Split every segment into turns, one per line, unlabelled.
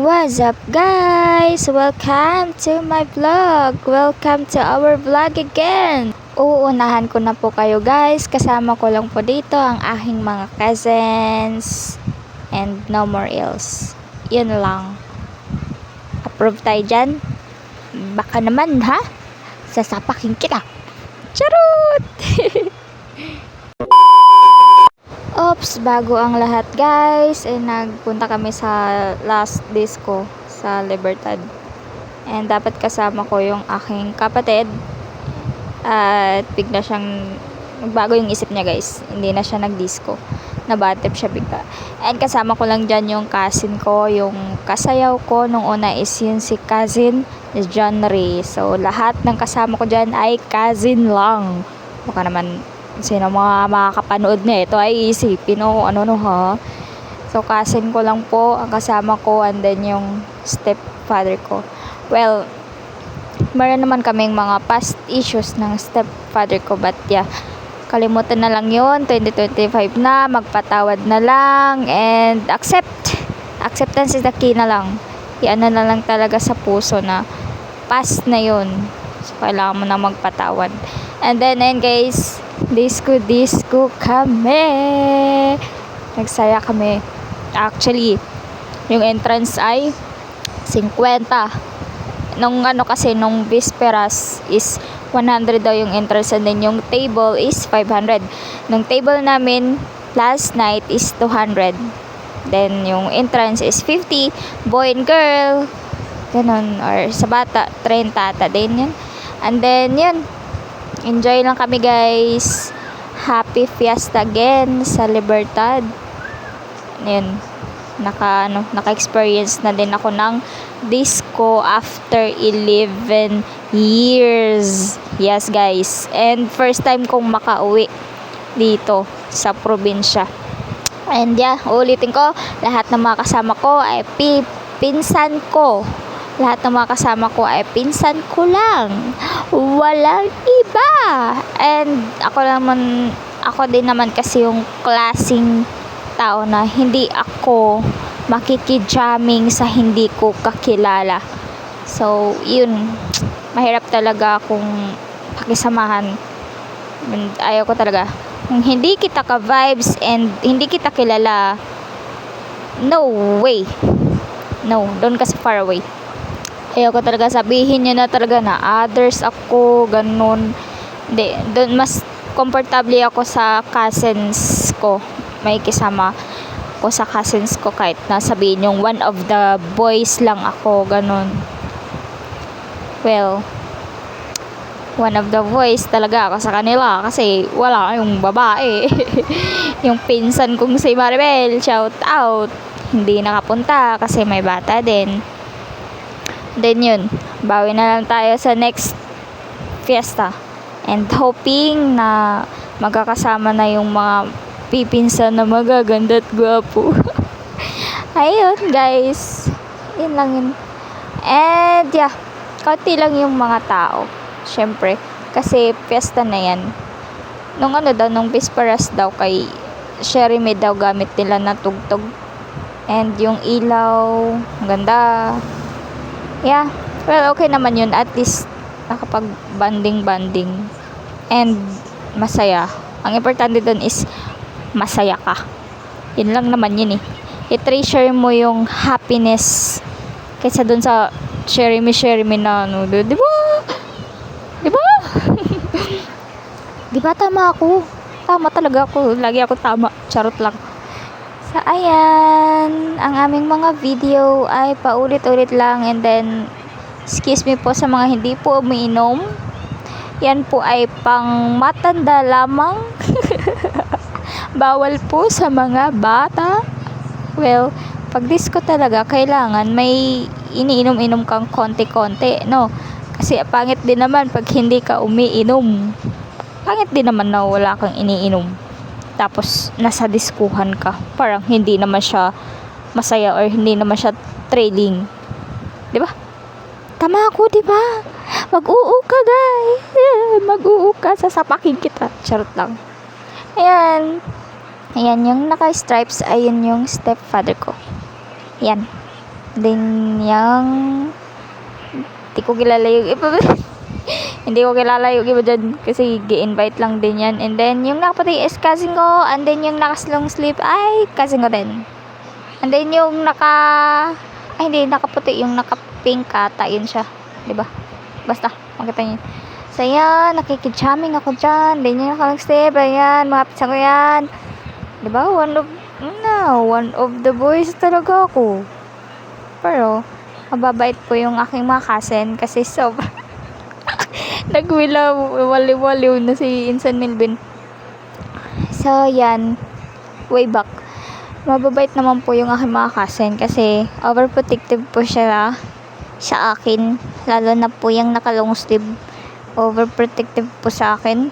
What's up guys? Welcome to my vlog. Welcome to our vlog again. Uunahan ko na po kayo guys. Kasama ko lang po dito ang aking mga cousins. And no more else. Yun lang. Approve tayo dyan? Baka naman ha? Sasapakin kita. Charot! Ops, bago ang lahat guys, eh, nagpunta kami sa last disco sa Libertad. And dapat kasama ko yung aking kapatid. At bigla siyang, nagbago yung isip niya guys. Hindi na siya nag-disco. Nabatip siya bigla. And kasama ko lang dyan yung cousin ko, yung kasayaw ko nung una is yun si cousin is John Ray. So lahat ng kasama ko dyan ay cousin lang. Baka naman sino mga makakapanood na ito ay isipin o ano no ha. So cousin ko lang po ang kasama ko and then yung stepfather ko. Well, meron naman kaming mga past issues ng stepfather ko but yeah, kalimutan na lang yun 2025 na, magpatawad na lang and accept. Acceptance is the key na lang. Iano na lang talaga sa puso na past na yun. So, kailangan mo na magpatawad. And then, ayun guys, disco disco kami. Nagsaya kami. Actually, yung entrance ay 50. Nung ano kasi, nung bisperas is 100 daw yung entrance and then yung table is 500. Nung table namin last night is 200. Then yung entrance is 50. Boy and girl. Ganun. Or sa bata, 30 ata din yun. And then yun, enjoy lang kami guys. Happy Fiesta again sa Libertad. Yun, naka, ano, naka-experience na din ako ng disco after 11 years. Yes guys. And first time kong makauwi dito sa probinsya. And yeah, ulitin ko, lahat ng mga kasama ko ay pi pinsan ko. Lahat ng mga kasama ko ay pinsan ko lang. Walang iba. And ako naman, ako din naman kasi yung klasing tao na hindi ako makikijaming sa hindi ko kakilala. So, yun. Mahirap talaga akong pakisamahan. And ayaw ko talaga. Kung hindi kita ka-vibes and hindi kita kilala, no way. No, doon kasi far away. Ayaw ko talaga sabihin nyo na talaga na others ako, ganun. Hindi, doon mas comfortable ako sa cousins ko. May kisama ko sa cousins ko kahit na sabihin yung one of the boys lang ako, ganun. Well, one of the boys talaga ako sa kanila kasi wala yung babae. yung pinsan kong si Maribel, shout out. Hindi nakapunta kasi may bata din. Then yun, bawi na lang tayo sa next fiesta. And hoping na magkakasama na yung mga pipinsan na magaganda at gwapo. Ayun guys. Yun lang yun. And yeah, kaunti lang yung mga tao. Syempre, kasi fiesta na yan. Nung ano daw, nung Bisperas daw kay Sherry May daw gamit nila na tugtog. And yung ilaw, ganda. Yeah, well okay naman yun. At least nakapag-banding-banding. And masaya. Ang importante dun is masaya ka. Yun lang naman yun eh. I-treasure mo yung happiness kaysa dun sa share me, share me na ano. Di ba? Di ba? Di ba tama ako? Tama talaga ako. Lagi ako tama. Charot lang. So, ayan. Ang aming mga video ay paulit-ulit lang and then excuse me po sa mga hindi po umiinom. Yan po ay pang matanda lamang. Bawal po sa mga bata. Well, pag disco talaga, kailangan may iniinom-inom kang konti-konti, no? Kasi pangit din naman pag hindi ka umiinom. Pangit din naman na wala kang iniinom. Tapos, nasa diskuhan ka. Parang hindi naman siya masaya or hindi naman siya trailing. 'Di ba? Tama ako, 'di ba? Mag-uu ka, guys. Mag-uu ka, sasapakin kita. Charot lang. Ayan. Ayan, yung naka-stripes, ayun yung stepfather ko. Yan. Then, yung... Hindi ko kilala yung. Hindi ko kilala yung iba dyan. Kasi gi-invite lang din yan. And then, yung nakaputi is cousin ko. And then, yung naka-long sleeve ay cousin ko din. And then, yung naka... Ay, hindi. Nakaputi. Yung naka-pink ata. Yun siya. ba? Basta. Makita niyo. So, yan. Nakikichaming ako dyan. Then, yung naka-long sleeve. Ayan. Mga pisa ko yan. ba? One of... No, one of the boys talaga ako. Pero, mababait po yung aking mga cousin kasi sobrang nagwila wali-waliw na si Insan Milvin. So, yan. Way back. Mababait naman po yung aking mga cousin kasi overprotective po siya sa akin. Lalo na po yung nakalong sleeve. Overprotective po sa akin.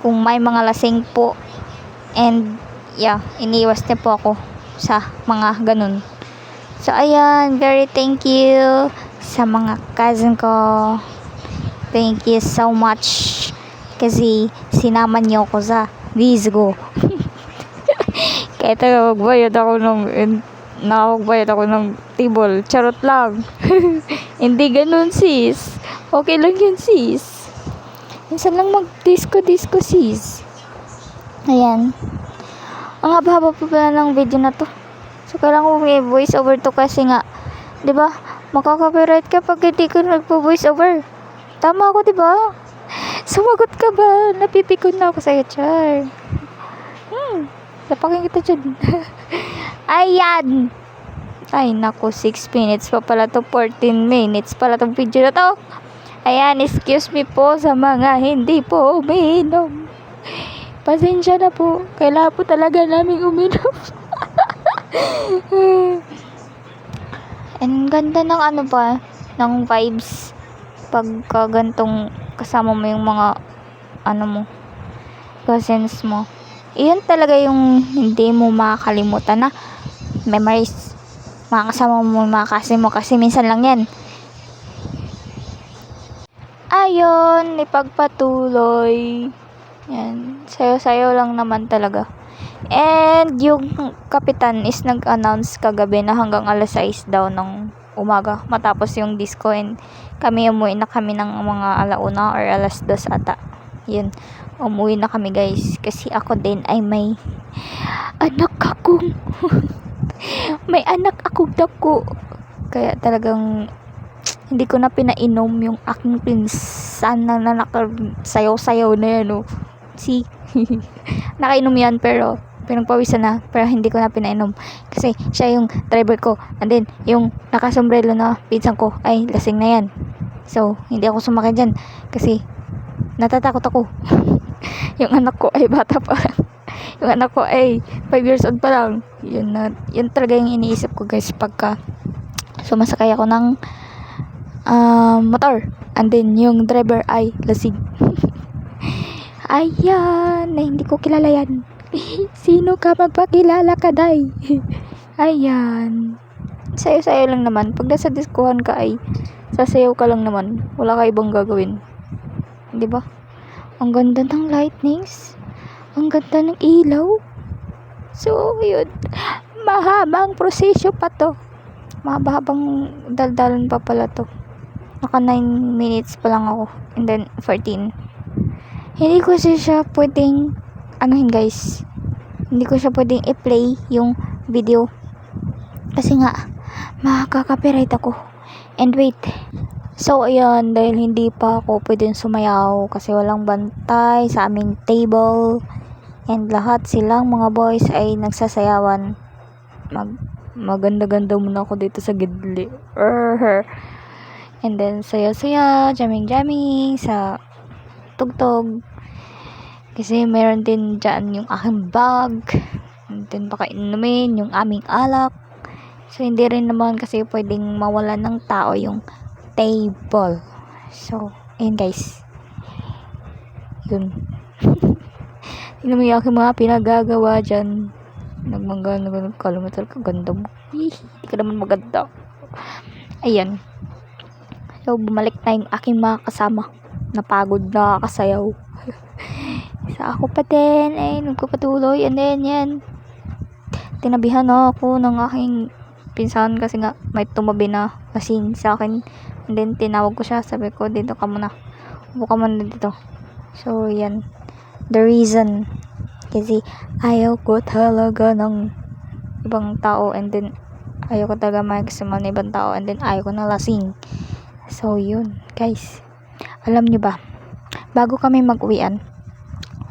Kung may mga lasing po. And, yeah, iniiwas niya po ako sa mga ganun. So, ayan, very thank you sa mga cousin ko. Thank you so much kasi sinama niyo ako sa Visgo. Kaya taga magbayad ako ng nakakagbayad ako ng table. Charot lang. Hindi ganun sis. Okay lang yun sis. Minsan lang mag-disco-disco sis. Ayan. Ang haba-haba pa pala ng video na to. So, kailangan ko may voice over to kasi nga, di ba, makaka-copyright ka pag hindi ka nagpo-voice over. Tama ako, di ba? Sumagot ka ba? Napipikon na ako sa'yo, Char. Hmm, napakin kita dyan. Ayan! Ay, naku, 6 minutes pa pala to, 14 minutes pala tong video na to. Ayan, excuse me po sa mga hindi po umiinom. Pasensya na po. Kailangan po talaga namin uminom. And ganda ng ano pa, ng vibes pagka gantong kasama mo yung mga ano mo, cousins mo. Iyon talaga yung hindi mo makakalimutan na memories. Makakasama mo yung mga cousin mo kasi minsan lang yan. Ayun, ipagpatuloy. Yan, sayo-sayo lang naman talaga. And yung kapitan is nag-announce kagabi na hanggang alas 6 daw ng umaga matapos yung disco and kami umuwi na kami ng mga alauna or alas 2 ata. Yun, umuwi na kami guys kasi ako din ay may anak akong may anak akong dako. Kaya talagang hindi ko na pinainom yung aking pinsan na, na nakasayaw-sayaw na yan, oh. Si, nakainom yan pero pinagpawisan na pero hindi ko na pinainom. Kasi siya yung driver ko. And then yung nakasombrelo na pinsan ko ay lasing na yan. So hindi ako sumakay dyan. Kasi natatakot ako. Yung anak ko ay bata pa. Yung anak ko ay 5 years old pa lang. Yun, na, yun talaga yung iniisip ko guys pagka sumasakay ako ng ah, motor. And then yung driver ay lasing. Ayan na hindi ko kilala yan Sino ka magpakilala ka, day? Ayan. Sayo-sayo lang naman. Pag nasa diskuhan ka ay sasayaw ka lang naman. Wala ka ibang gagawin. 'Di ba? Ang ganda ng lightnings. Ang ganda ng ilaw. So, yun. Mahabang prosesyo pa to. Mahabang daldalan pa pala to. Naka 9 minutes pa lang ako. And then, 14. Hindi ko siya pwedeng anuhin guys? Hindi ko siya pwedeng i-play yung video. Kasi nga makaka-copyright ako. And wait. So ayan dahil hindi pa ako pwedeng sumayaw kasi walang bantay sa aming table. And lahat silang mga boys ay nagsasayawan. Mag maganda-ganda muna ako dito sa gidli. And then saya-saya jamming-jamming sa tugtog kasi meron din dyan yung aking bag. And then baka inumin yung aming alak. So hindi rin naman kasi pwedeng mawala ng tao yung table. So, ayun guys. Yun. Tingnan mo yung mga pinagagawa dyan. Nagmangga, nagkalamat ka ganda mo. Hindi ka naman maganda. Ayan. So, bumalik na yung aking mga kasama. Napagod na kasayaw. sa ako pa din ay nagpapatuloy and then yan tinabihan ako ng aking pinsan kasi nga may tumabi na lasing sa akin. And then, tinawag ko siya. Sabi ko, dito ka muna. Upo ka muna dito. So, yan. The reason. Kasi, ayaw ko talaga ng ibang tao. And then, ayaw ko talaga makisama ng ibang tao. And then, ayaw ko na lasing. So, yun. Guys, alam nyo ba? Bago kami mag-uwian,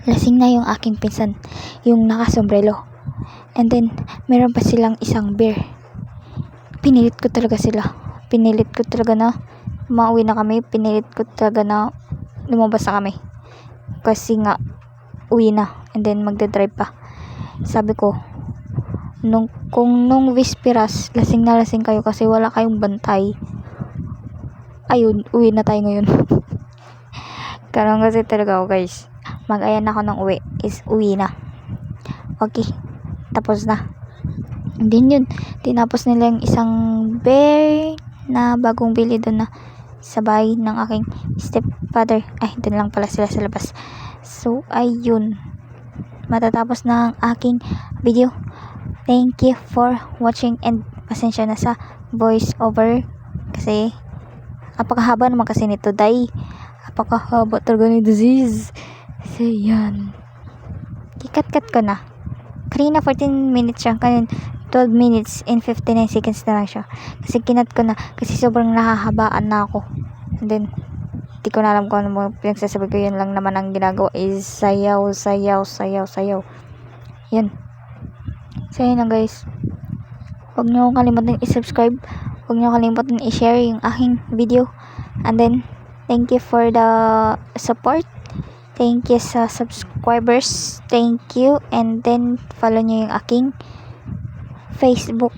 lasing na yung aking pinsan. Yung nakasombrelo. And then, meron pa silang isang beer. Pinilit ko talaga sila. Pinilit ko talaga na mauwi na kami. Pinilit ko talaga na lumabas na kami. Kasi nga, uwi na. And then, magdadrive pa. Sabi ko, nung, kung nung Visperas, lasing na lasing kayo kasi wala kayong bantay. Ayun, uwi na tayo ngayon. Karoon kasi talaga ako guys. Mag-ayan ako ng uwi. Is uwi na. Okay. Tapos na. Then yun. Tinapos nila yung isang bear na bagong bili doon na sa bahay ng aking stepfather. Ay, doon lang pala sila sa labas. So, ayun. Matatapos na ang aking video. Thank you for watching and pasensya na sa voice over kasi apakahaba naman kasi nito day apakahaba talaga ni disease so yan ikat-kat ko na. Kanina 14 minutes siya. Kanina 12 minutes and 59 seconds na lang siya. Kasi kinat ko na. Kasi sobrang nahahabaan na ako. And then di ko na alam kung ano mo pinagsasabi ko. Yun lang naman ang ginagawa is sayaw sayaw sayaw sayaw. Yan so yun lang guys. Huwag nyo kalimutan i-subscribe. Huwag nyo kalimutan i-share yung aking video. And then thank you for the support thank you sa subscribers thank you and then follow nyo yung aking facebook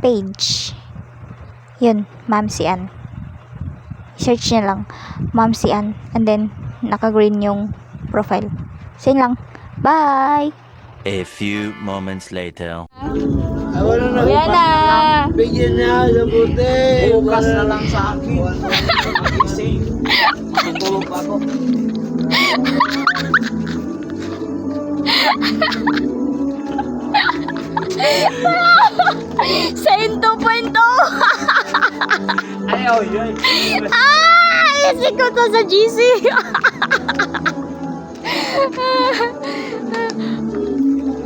page yun ma'am si Ann search nyo lang ma'am si Ann and then naka green yung profile so yun lang bye
A few moments later.
Ay, wala
na.
Bigyan na, sabuti.
Bukas na lang sa akin. Magising. Matutulog pa ako.
Sa 2.0
Ayaw, yun.
Ay, ko to sa GC.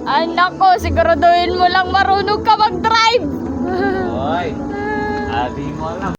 Ay, nako, siguraduhin mo lang marunong ka mag-drive.
Hoy. Abi mo lang.